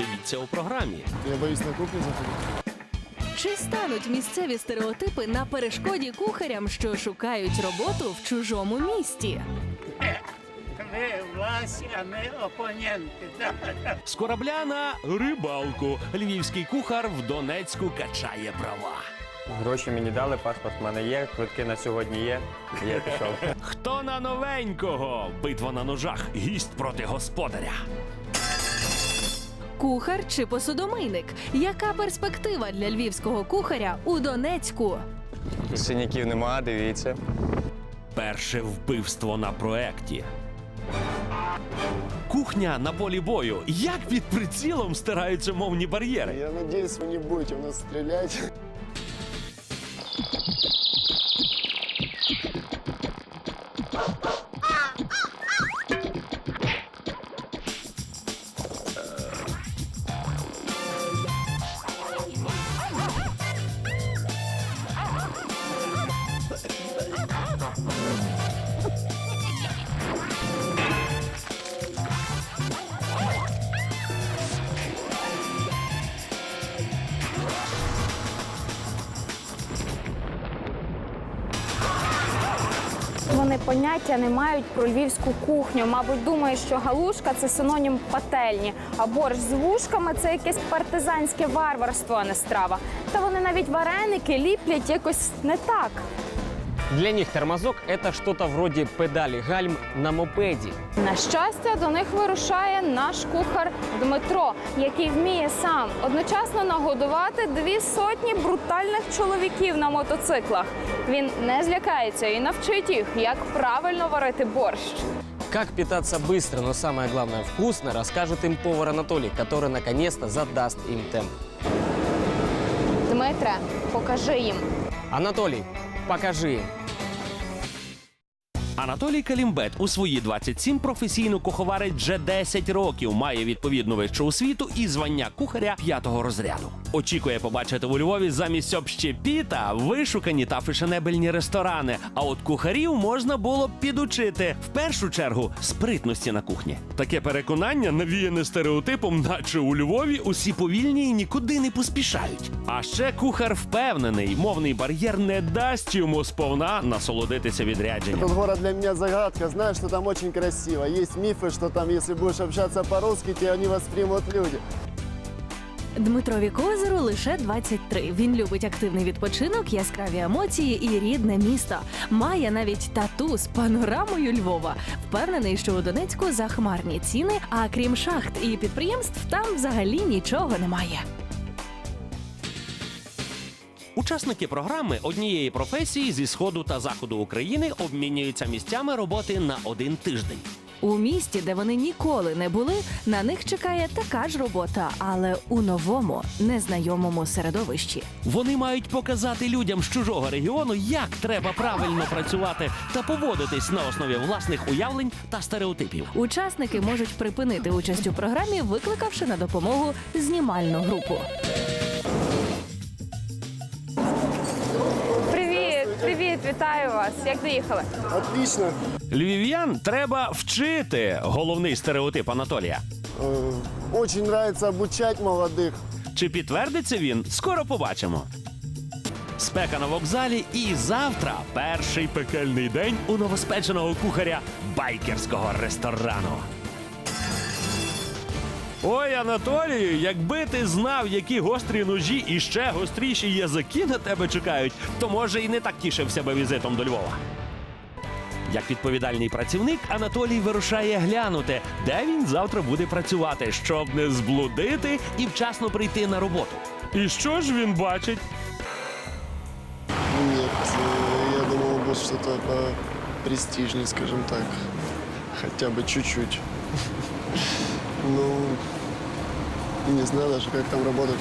Дивіться у програмі. Я боюсь на кухню заходить. Чи стануть місцеві стереотипи на перешкоді кухарям, що шукають роботу в чужому місті? Ви власні, а ми опоненти. З корабля на рибалку. Львівський кухар в Донецьку качає права. Гроші мені дали, паспорт в мене є, квитки на сьогодні є. Я пішов. Хто на новенького? Битва на ножах. Гість проти господаря. Кухар чи посудомийник? Яка перспектива для львівського кухаря у Донецьку? Синяків нема, дивіться. Перше вбивство на проекті. Кухня на полі бою. Як під прицілом стираються мовні бар'єри? Я надеюсь, вы не будете у нас стрелять. Про львівську кухню. Мабуть, думає, що галушка це синонім пательні, а борщ з вушками це якесь партизанське варварство, а не страва. Та вони навіть вареники ліплять якось не так. Для них тормозок – это что-то вроде педали гальм на мопеді. На щастя, до них вирушає наш кухар Дмитро, який вміє сам одночасно нагодувати дві сотні брутальних чоловіків на мотоциклах. Він не злякається і навчить їх, як правильно варити борщ. Как питаться быстро, но самое главное вкусно, расскажет им повар Анатолий, который наконец-то задаст им темп. Дмитре, покажи їм. Анатолий, покажи. Анатолій Калімбет у свої 27 професійно куховарить вже 10 років, має відповідну вищу освіту і звання кухаря п'ятого розряду. Очікує побачити у Львові замість общепіта вишукані та фешенебельні ресторани. А от кухарів можна було б підучити в першу чергу спритності на кухні. Таке переконання навіяне стереотипом, наче у Львові усі повільні і нікуди не поспішають. А ще кухар впевнений, мовний бар'єр не дасть йому сповна насолодитися відрядженням. Этот город для меня загадка. Знаю, что там очень красиво. Есть мифы, что там, если будешь общаться по-русски, тебя не воспримут люди. Дмитрові Козиру лише 23. Він любить активний відпочинок, яскраві емоції і рідне місто. Має навіть тату з панорамою Львова. Впевнений, що у Донецьку захмарні ціни, а крім шахт і підприємств, там взагалі нічого немає. Учасники програми однієї професії зі сходу та заходу України обмінюються місцями роботи на один тиждень. У місті, де вони ніколи не були, на них чекає така ж робота, але у новому, незнайомому середовищі. Вони мають показати людям з чужого регіону, як треба правильно працювати та поводитись на основі власних уявлень та стереотипів. Учасники можуть припинити участь у програмі, викликавши на допомогу знімальну групу. Вітаю вас. Як доїхали? Отлично. Львів'ян треба вчити. Головний стереотип Анатолія. Э, Очень нравится обучать молодых. Чи підтвердиться він? Скоро побачимо. Спека на вокзалі, і завтра перший пекельний день у новоспеченого кухаря байкерського ресторану. Ой, Анатолію, якби ти знав, які гострі ножі і ще гостріші язики на тебе чекають, то може і не так тішився би візитом до Львова. Як відповідальний працівник, Анатолій вирушає глянути, де він завтра буде працювати, щоб не зблудити і вчасно прийти на роботу. І що ж він бачить? Нет, э, я думал, будет что-то престижнее, скажем так. Хотя бы чуть-чуть. Ну, не знаю даже, как там работать.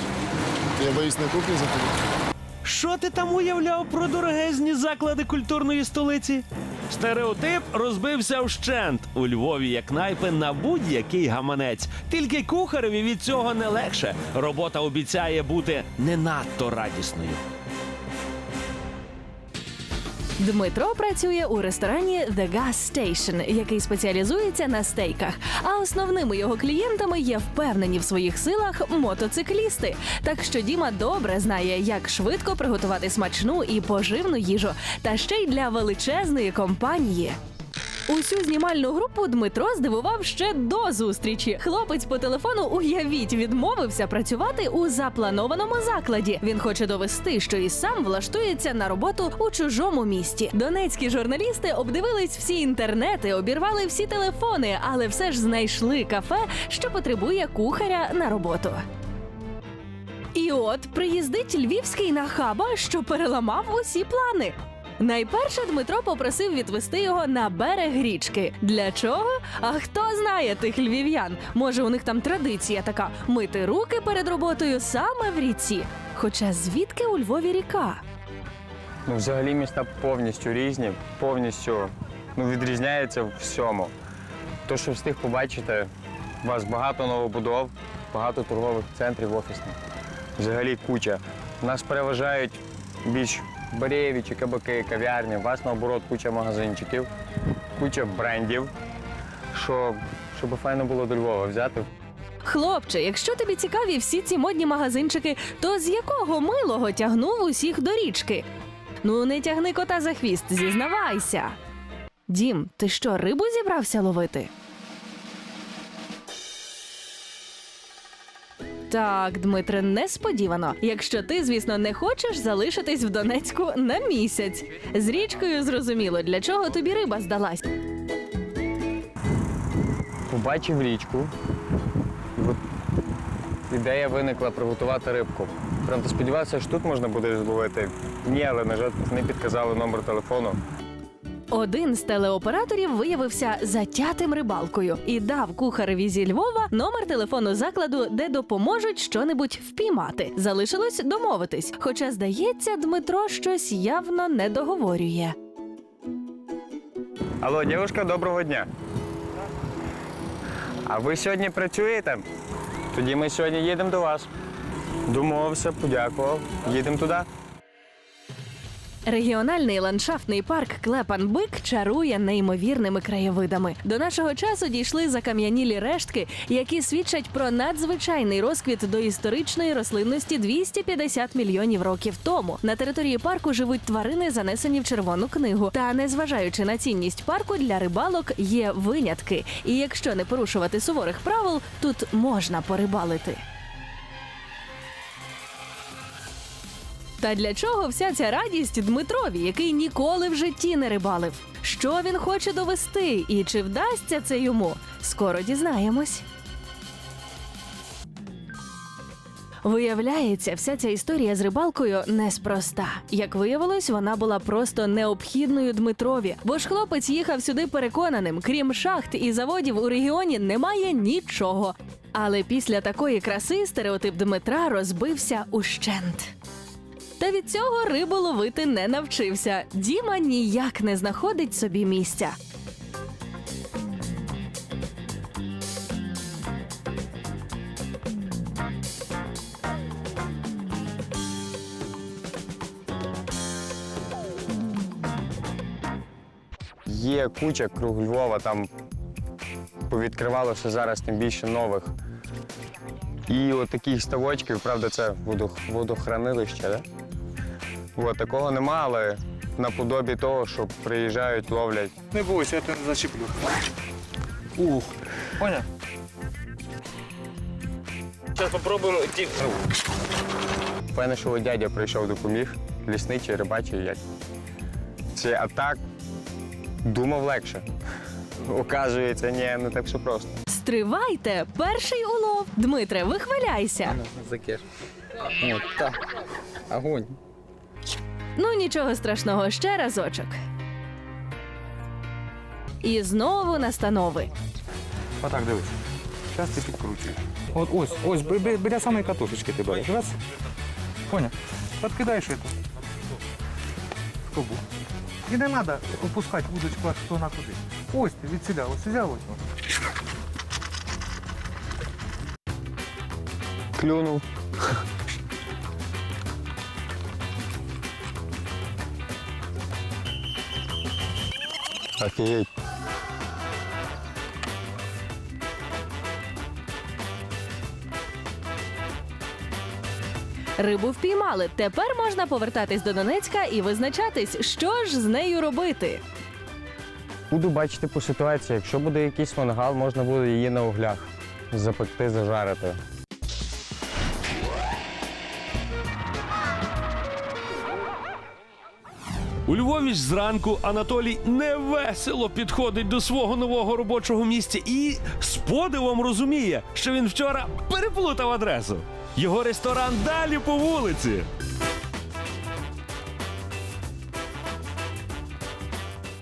Я боюсь на кухню заходить. Що ти там уявляв про дорогезні заклади культурної столиці? Стереотип розбився вщент. У Львові є кнайпи на будь-який гаманець. Тільки кухареві від цього не легше. Робота обіцяє бути не надто радісною. Дмитро працює у ресторані The Gas Station, який спеціалізується на стейках. А основними його клієнтами є впевнені в своїх силах мотоциклісти. Так що Діма добре знає, як швидко приготувати смачну і поживну їжу, та ще й для величезної компанії. Усю знімальну групу Дмитро здивував ще до зустрічі. Хлопець по телефону уявіть відмовився працювати у запланованому закладі. Він хоче довести, що і сам влаштується на роботу у чужому місті. Донецькі журналісти обдивились всі інтернети, обірвали всі телефони, але все ж знайшли кафе, що потребує кухаря на роботу. І от приїздить львівський нахаба, що переламав усі плани. Найперше Дмитро попросив відвести його на берег річки. Для чого? А хто знає тих львів'ян? Може, у них там традиція така мити руки перед роботою саме в ріці. Хоча звідки у Львові ріка? Ну, взагалі міста повністю різні, повністю ну, відрізняються в всьому. То, що встиг побачити, у вас багато новобудов, багато торгових центрів офісних. Взагалі куча. Нас переважають більш барєві чи кабаки, кав'ярні. У вас наоборот куча магазинчиків, куча брендів. Що, щоб файно було до Львова взяти. Хлопче, якщо тобі цікаві всі ці модні магазинчики, то з якого милого тягнув усіх до річки? Ну, не тягни кота за хвіст, зізнавайся. Дім, ти що, рибу зібрався ловити? Так, Дмитре, несподівано. Якщо ти, звісно, не хочеш залишитись в Донецьку на місяць. З річкою зрозуміло, для чого тобі риба здалась. Побачив річку. ідея виникла приготувати рибку. Правда, сподівався, що тут можна буде зловити. Ні, але, на жаль, не підказали номер телефону. Один з телеоператорів виявився затятим рибалкою і дав кухареві зі Львова номер телефону закладу, де допоможуть щонебудь впіймати. Залишилось домовитись. Хоча, здається, Дмитро щось явно не договорює. Алло, дівчинка, доброго дня. А ви сьогодні працюєте? Тоді ми сьогодні їдемо до вас. Домовився, подякував. Їдемо туди. Регіональний ландшафтний парк Клепан-Бик чарує неймовірними краєвидами. До нашого часу дійшли закам'янілі рештки, які свідчать про надзвичайний розквіт доісторичної рослинності 250 мільйонів років тому. На території парку живуть тварини, занесені в червону книгу. Та незважаючи на цінність парку для рибалок, є винятки. І якщо не порушувати суворих правил, тут можна порибалити. Та для чого вся ця радість Дмитрові, який ніколи в житті не рибалив? Що він хоче довести і чи вдасться це йому? Скоро дізнаємось. Виявляється, вся ця історія з рибалкою неспроста. Як виявилось, вона була просто необхідною Дмитрові, бо ж хлопець їхав сюди переконаним, крім шахт і заводів у регіоні немає нічого. Але після такої краси стереотип Дмитра розбився ущент. Та від цього рибу ловити не навчився. Діма ніяк не знаходить собі місця. Є куча круг Львова, там повідкривалося зараз тим більше нових. І от таких ставочків, правда, це водох- водохранилище, да? От, такого нема, але наподобі того, що приїжджають, ловлять. Не бойся, я тебе не зачеплю. Ух, понял? Зараз попробуємо ті. Певне, що дядя прийшов допоміг, лісничий, рибачий, як. Це а так думав легше. Оказується, ні, не так все просто. Стривайте! Перший улов. Дмитре, вихваляйся. Закеш. Ну, так. Огонь. Ну нічого страшного, ще разочок. І знову настанови. Отак, дивись. Зараз ти підкручуєш. От ось, ось, бі- бі- біля самої катушечки ти береш. Раз. Поняв? Подкидаєш це. В трубу. І не треба опускати удочку аж хто на куди. Ось ти від сюди, ось взяв ось. Клюнув. Офігеть. Рибу впіймали. Тепер можна повертатись до Донецька і визначатись, що ж з нею робити. Буду бачити по ситуації. Якщо буде якийсь мангал, можна буде її на углях запекти, зажарити. У Львові ж зранку Анатолій невесело підходить до свого нового робочого місця і з подивом розуміє, що він вчора переплутав адресу. Його ресторан далі по вулиці.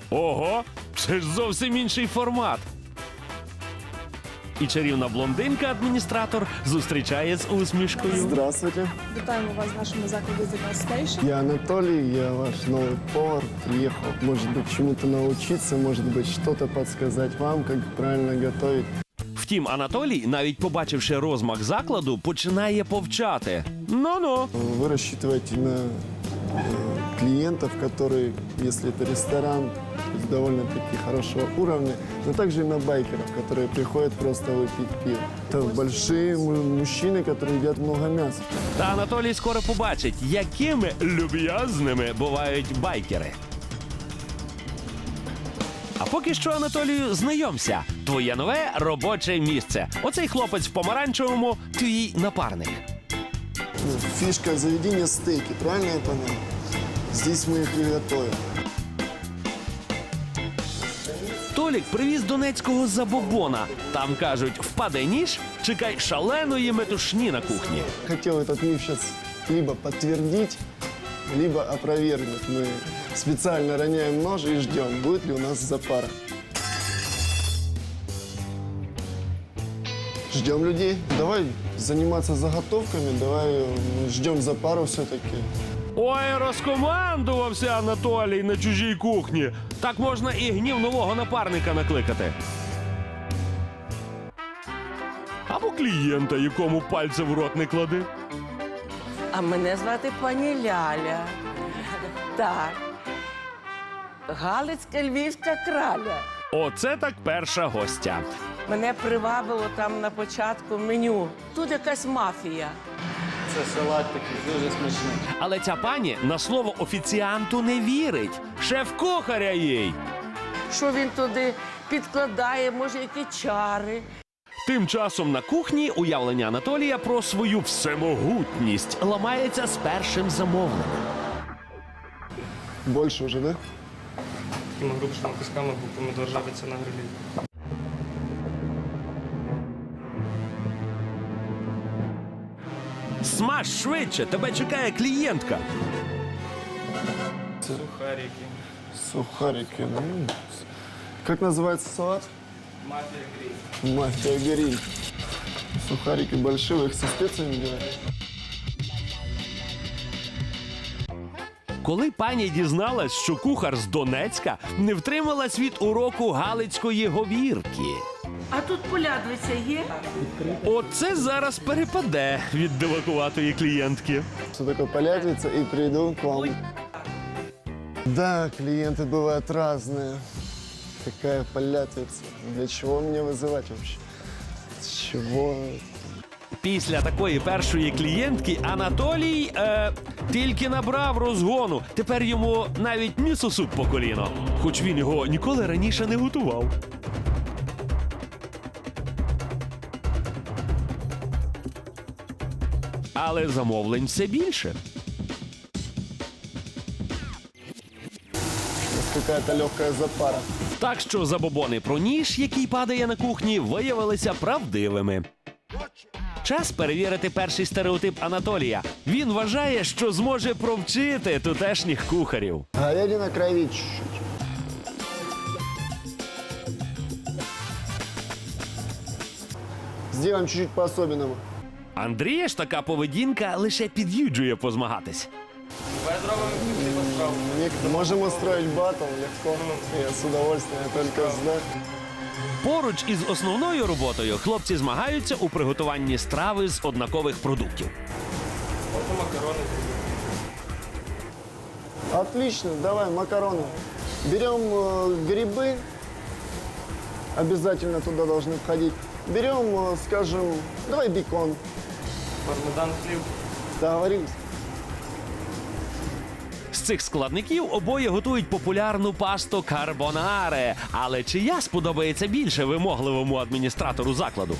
Ого, це ж зовсім інший формат. І чарівна блондинка-адміністратор зустрічає з усмішкою. Здравствуйте. Вітаємо вас в нашому закладі The Best Station. Я Анатолий, я ваш новый повар. Приехал, может быть, чему-то научиться, может быть, что-то подсказать вам, как правильно готовить. Втім, Анатолій, навіть побачивши розмах закладу, починає повчати. Ну-ну. Вы рассчитываете на э, клиентов, которые, если это ресторан, то есть довольно-таки хорошего уровня, но также и на байкеров, которые приходят просто выпить пиво. Это большие му- мужчины, которые едят много мяса. Та Анатолій скоро побачить, якими люб'язними бувають байкери. А поки що, Анатолію, знайомся. Твоє нове робоче місце. Оцей хлопець в помаранчевому твій напарник. Ну, Фишка заведения стейки, правильно я понял? Здесь мы их и готовим. Толік привіз донецького забобона. Там кажуть, впаде ніж, чекай шаленої метушні на кухні. Хотел этот миф сейчас либо подтвердить, либо опровергнуть. Мы специально роняем нож и ждем, будет ли у нас запара. Ждем людей. Давай заниматься заготовками, давай э, ждем запару все-таки. Ой, розкомандувався Анатолій на чужій кухні. Так можна і гнів нового напарника накликати. Або клієнта, якому пальця в рот не клади. А мене звати пані Ляля. Так. Галицька львівська краля. Оце так перша гостя. Мене привабило там на початку меню. Тут якась мафія. Але ця пані на слово офіціанту не вірить. Шеф-кухаря їй. Що він туди підкладає, може, які чари. Тим часом на кухні уявлення Анатолія про свою всемогутність ламається з першим замовленням. Больше уже, да? Такими грубшими кусками, бо помідор жариться на грилі. Смаж швидше, тебе чекає клієнтка. Сухарики. Сухарики. ну, Как называется салат? Мафія гриль. Мафия гриль. Сухарики большие, вы их со специями делаете? Коли пані дізналась, що кухар з Донецька не втрималась від уроку галицької говірки. А тут полядвиця є? Оце зараз перепаде від дивакуватої клієнтки. Что такое полядвица и приду к вам. Да, клиенты бывают разные. Какая полядвица? Для чего меня вызывать вообще? С чего? Після такої першої клієнтки Анатолій е, тільки набрав розгону. Тепер йому навіть місосуп по коліно, хоч він його ніколи раніше не готував. Але замовлень все більше. Какая-то легкая запара. Так що забобони про ніж, який падає на кухні, виявилися правдивими. Час перевірити перший стереотип Анатолія. Він вважає, що зможе провчити тутешніх кухарів. Говядина крови чуть-чуть. Сделаем чуть-чуть по-особенному. Андрія ж така поведінка лише під'їджує позмагатись. Ник- Можем устроить батл легко. Я с удовольствием, я только за. Поруч із основною роботою хлопці змагаються у приготуванні страви з однакових продуктів. Отлично, давай макароны. Берем э, грибы, обязательно туда должны входить. Берем, э, скажем, давай бекон. Пармезан хліб. Договорились? З цих складників обоє готують популярну пасту карбонаре. Але чия сподобається більше вимогливому адміністратору закладу?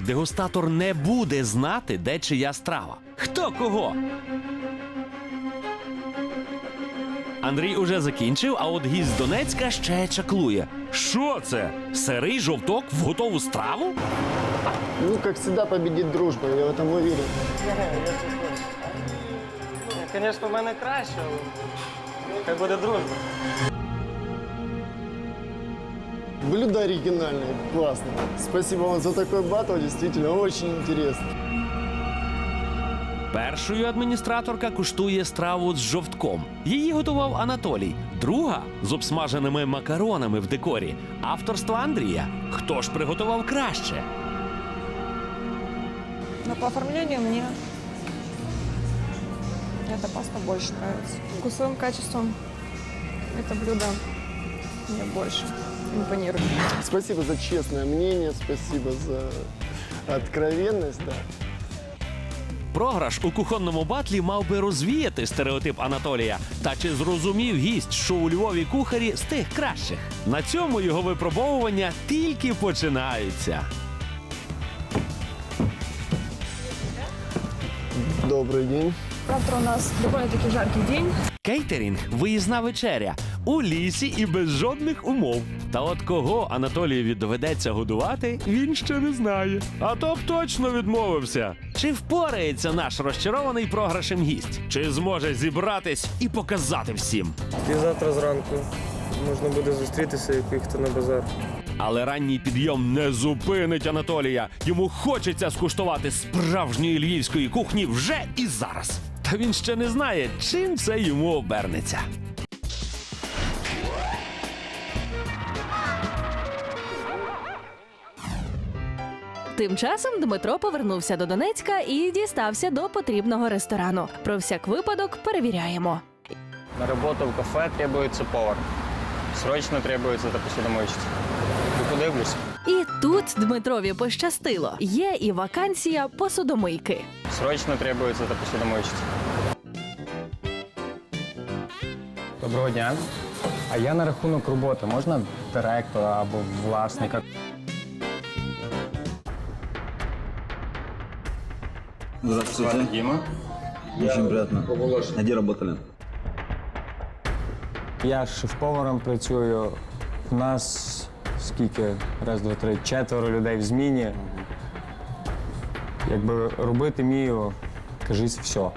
Дегустатор не буде знати, де чия страва. Хто кого? Андрій уже закінчив, а от гість з Донецька ще чаклує. Що це? Сирий жовток в готову страву? Ну, как всегда, победит дружба, я в этом уверен. Звісно, в мене краще, але хай буде дружба. Блюдо оригинальное, классно. Спасибо вам за такой батл, действительно очень интересно. Першою адміністраторка куштує страву з жовтком. Її готував Анатолій. Друга з обсмаженими макаронами в декорі. Авторство Андрія. Хто ж приготував краще? Но по оформлению мне эта паста больше нравится. Вкусовым качеством это блюдо мне больше импонирует. Спасибо за честное мнение, спасибо за откровенность, да. Програш у кухонному батлі мав би розвіяти стереотип Анатолія. Та чи зрозумів гість, що у Львові кухарі з тих кращих? На цьому його випробовування тільки починаються. Добрый день. Завтра у нас довольно-таки жаркий день. Кейтерінг виїзна вечеря у лісі і без жодних умов. Та от кого Анатолієві доведеться годувати, він ще не знає. А то б точно відмовився. Чи впорається наш розчарований програшем гість? Чи зможе зібратись і показати всім? І завтра зранку можна буде зустрітися і поїхати на базар. Але ранній підйом не зупинить Анатолія. Йому хочеться скуштувати справжньої львівської кухні вже і зараз. Та він ще не знає, чим це йому обернеться. Тим часом Дмитро повернувся до Донецька і дістався до потрібного ресторану. Про всяк випадок перевіряємо. На роботу в кафе требується повар. Срочно требується та посудомойщиця. І подивлюсь. І тут Дмитрові пощастило. Є і вакансія посудомийки. Срочно требується та посудомойщиця. Доброго дня. А я на рахунок роботи. Можна директора або власника? Здравствуйте. Діма. Очень приятно. А где работали? Я шеф-поваром працюю. У нас скільки? Раз, два, три, четверо людей в зміні. Якби робити вмію, кажись, все.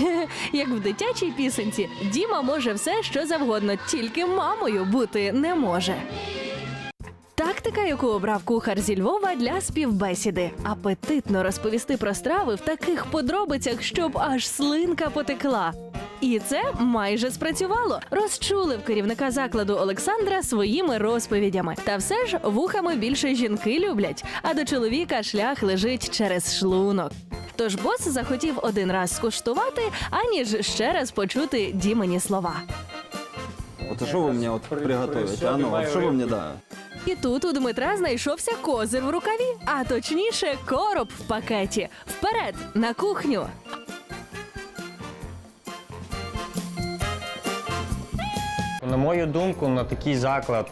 Як в дитячій пісенці, Діма може все, що завгодно, тільки мамою бути не може. Тактика, яку обрав кухар зі Львова для співбесіди, апетитно розповісти про страви в таких подробицях, щоб аж слинка потекла. І це майже спрацювало. Розчулив керівника закладу Олександра своїми розповідями. Та все ж вухами більше жінки люблять, а до чоловіка шлях лежить через шлунок. Тож бос захотів один раз скуштувати, аніж ще раз почути Дімені слова. Вот а что вы мне вот приготовите? А ну, что вы мне, да? І тут у Дмитра знайшовся козир в рукаві, а точніше, короб в пакеті. Вперед на кухню. На мою думку, на такий заклад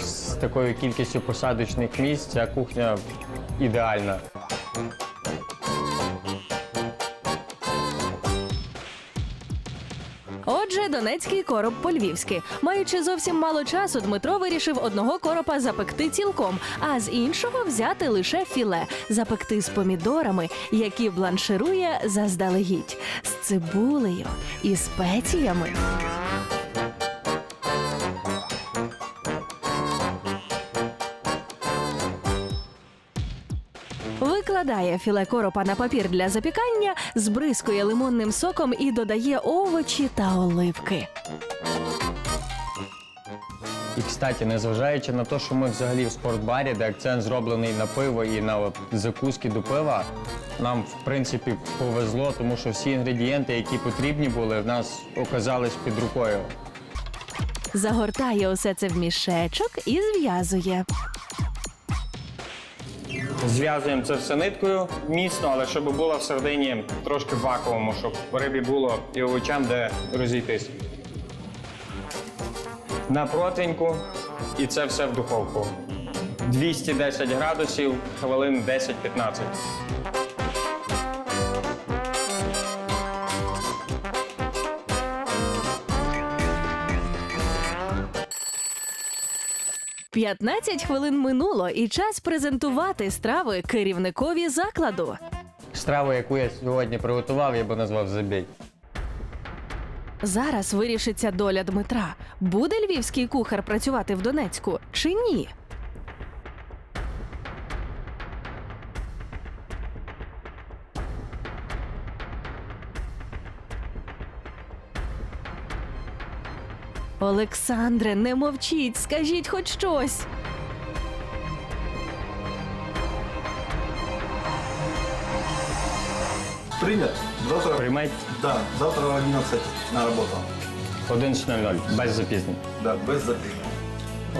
з такою кількістю посадочних місць ця кухня ідеальна. Отже, донецький короб по-львівськи. Маючи зовсім мало часу, Дмитро вирішив одного коропа запекти цілком, а з іншого взяти лише філе, запекти з помідорами, які бланширує заздалегідь, з цибулею і спеціями. Викладає філе коропа на папір для запікання, збризкує лимонним соком і додає овочі та оливки. І, кстати, незважаючи на те, що ми взагалі в спортбарі, де акцент зроблений на пиво і на от закуски до пива, Нам, в принципі, повезло, тому що всі інгредієнти, які потрібні були, в нас оказались під рукою. Загортає усе це в мішечок і зв'язує. Зв'язуємо це все ниткою міцно, але щоб було всередині трошки вакууму, щоб рибі було і овочам де розійтись. На противеньку і це все в духовку. 210 градусів, хвилин 10-15. – 15 хвилин минуло, і час презентувати страви керівникові закладу. Страву, яку я сьогодні приготував, я би назвав забій. Зараз вирішиться доля Дмитра. Буде львівський кухар працювати в Донецьку чи ні? Олександре, не мовчіть, скажіть хоч щось. Привет. Завтра, Приймайте да, завтра в 11 на работу. 11.00, без запізнень. Да, без запинки.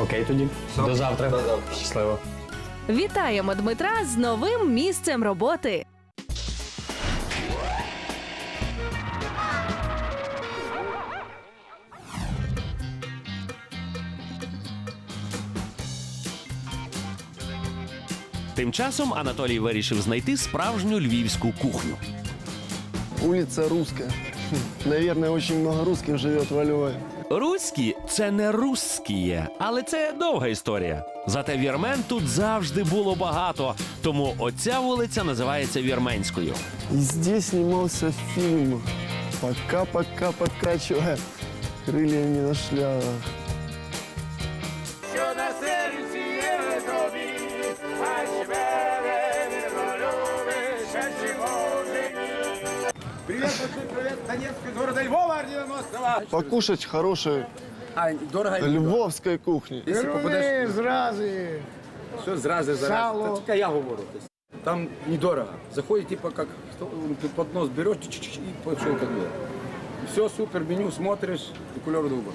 Окей тоді. До завтра. До завтра. Щасливо. Вітаємо Дмитра з новим місцем роботи. Часом Анатолій вирішив знайти справжню львівську кухню. Улица русская. Хм, Наверное, очень много русских живет во Львове. Руські це не русськіє, але це довга історія. Зате вірмен тут завжди було багато, тому оця вулиця називається Вірменською. И здесь снимался фильм «Пока-пока подкачивая крыльями на шляпах». Большой привет, города Львова, орденоносного. Покушать хорошей А, дорого львовской кухни. Якщо попадеш... зрази. Що зрази зараз? Сало. Та тільки я говорю. Тобто, Там недорого. Заходит, типа, как что, ты поднос берешь чик-чик, и пошел как бы. Все, супер, меню смотришь, и кулер дуба.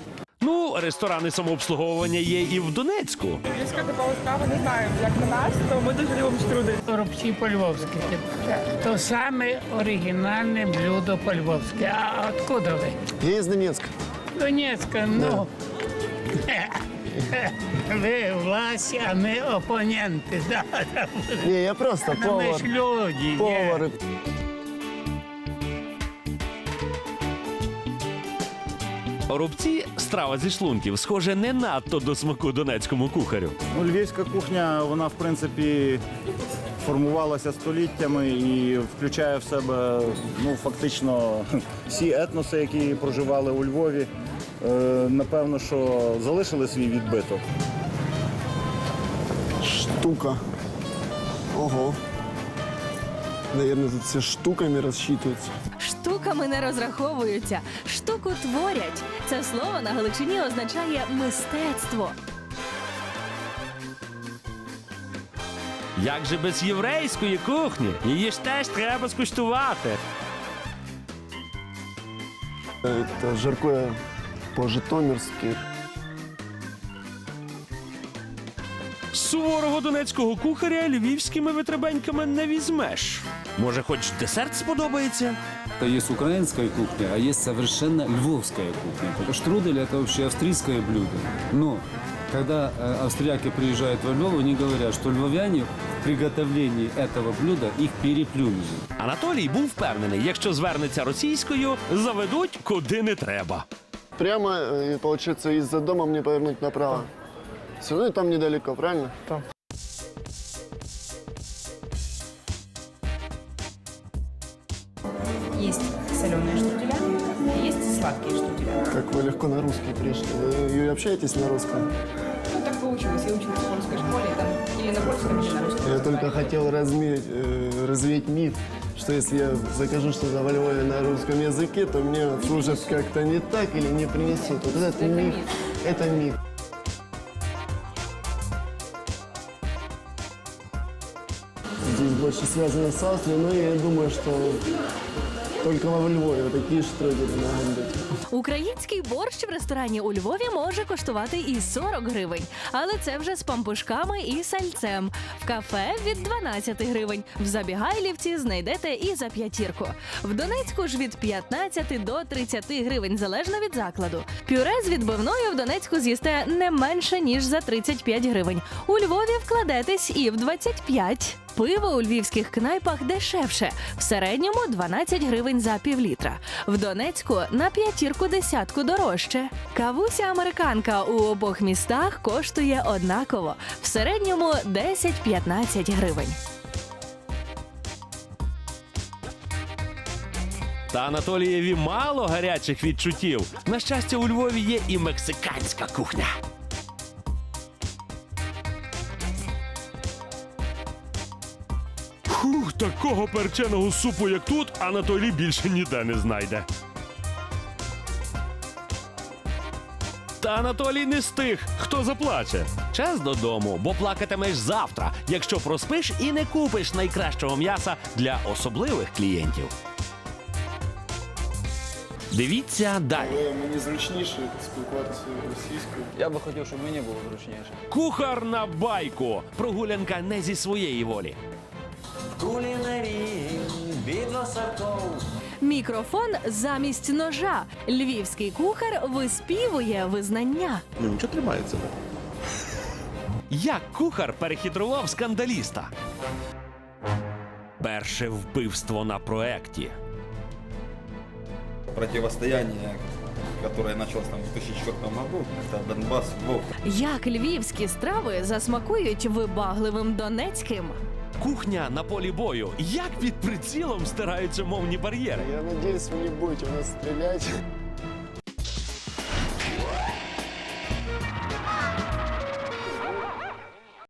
Ресторани самообслуговування є і в Донецьку. Львівська типова страва не знаю, як на нас, то ми дуже любимо штрудель. Рубці по-львовськи. То саме оригінальне блюдо по-львовськи. А откуда ви? Я из Донецка. Донецька, ну. Ви власть, а ми опоненти. Да, да. Не, я просто Ми повар. ж люди. ні. Повар. Рубці страва зі шлунків, схоже, не надто до смаку донецькому кухарю. Ну, львівська кухня, вона в принципі формувалася століттями і включає в себе ну, фактично всі етноси, які проживали у Львові. Е, напевно, що залишили свій відбиток. Штука. Ого. Наверное, тут все штуками рассчитываются. Штуками не розраховуються, штуку творять. Це слово на Галичині означає мистецтво. Як же без єврейської кухні? Її ж теж треба скуштувати. Это жаркое по-житомирски. Суворого донецького кухаря львівськими витребеньками не візьмеш. Може, хоч десерт сподобається? Есть украинская кухня, а есть совершенно львовская кухня. Потому что штрудель это вообще австрийское блюдо. Но когда э, австрияки приезжают во Львов, они говорят, что львовяне в приготовлении этого блюда их переплюнули. Анатолій був впевнений, якщо звернеться російською, заведуть куди не треба. Прямо, э, и, получается, из-за дома мне повернуть направо. Все равно там недалеко, правильно? Там. Общаетесь на русском? Ну, так получилось. Я училась в польской школе, там или на польском, или на русском. Я только хотел разметь, э, развеять миф, что если я закажу что-то во Львове на русском языке, то мне служат как-то не так или не принесут. Вот этот миф, это миф. здесь больше связано с Австрией, но я думаю, что только во Львове вот такие штрудели могут быть. Український борщ в ресторані у Львові може коштувати і 40 гривень, але це вже з пампушками і сальцем. В кафе від 12 гривень. В Забігайлівці знайдете і за п'ятірку. В Донецьку ж від 15 до 30 гривень, залежно від закладу. Пюре з відбивною в Донецьку з'їсте не менше ніж за 35 гривень. У Львові вкладетесь і в 25. Пиво у львівських кнайпах дешевше, в середньому 12 гривень за півлітра. В Донецьку на п'ятірку десятку дорожче. Кавуся американка у обох містах коштує однаково, в середньому 10-15 гривень. Та Анатолієві мало гарячих відчуттів. На щастя, у Львові є і мексиканська кухня. Фух, такого перченого супу, як тут, Анатолій більше ніде не знайде. Анатолій не з тих, хто заплаче. Час додому, бо плакатимеш завтра, якщо проспиш і не купиш найкращого м'яса для особливих клієнтів. Дивіться далі. Але мені зручніше спілкуватися російською. Я би хотів, щоб мені було зручніше. Кухар на байку. Прогулянка не зі своєї волі. Мікрофон замість ножа. Львівський кухар виспівує визнання. Ну нічого тримається. Як кухар перехитрував скандаліста? Перше вбивство на проекті. Противостояние, которое началось там в 2004 году, это Донбасс, Львов. Як львівські страви засмакують вибагливим донецьким? Кухня на полі бою. Як під прицілом стираються мовні бар'єри. Я надіюсь, мені не будете у нас стрелять.